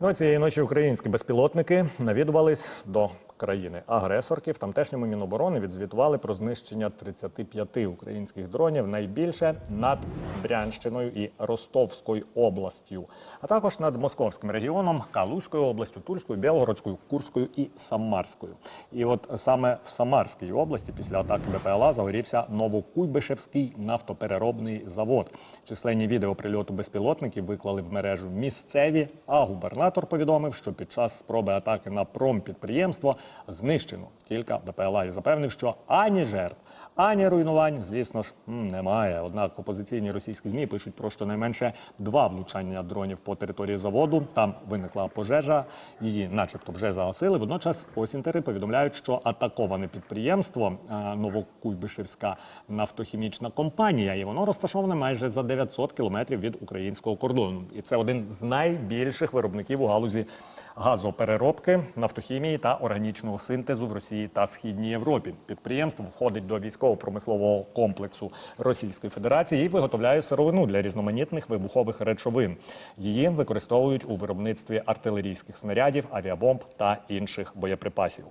Ну, цієї ночі українські безпілотники навідувались до країни-агресорки. В тамтешньому міноборони відзвітували про знищення 35 українських дронів найбільше над Брянщиною і Ростовською областю, а також над Московським регіоном, Калузькою областю, Тульською, Білгородською, Курською і Самарською. І от саме в Самарській області після атаки БПЛА загорівся Новокуйбишевський нафтопереробний завод. Численні відео прильоту безпілотників виклали в мережу місцеві, а губернатор повідомив, що під час спроби атаки на промпідприємство знищено кілька БПЛА і запевнив, що ані жертв, ані руйнувань, звісно ж, немає. Однак опозиційні російські змі пишуть про щонайменше два влучання дронів по території заводу. Там виникла пожежа, її, начебто, вже загасили. Водночас осінтери повідомляють, що атаковане підприємство е, Новокуйбишевська нафтохімічна компанія, і воно розташоване майже за 900 кілометрів від українського кордону. І це один з найбільших виробників у галузі газопереробки, нафтохімії та органічного синтезу в Росії та Східній Європі. Підприємство входить до військово-промислового комплексу Російської Федерації і виготовляє сировину для різноманітних вибухових речовин. Її використовують у виробництві артилерійських снарядів, авіабомб та інших боєприпасів.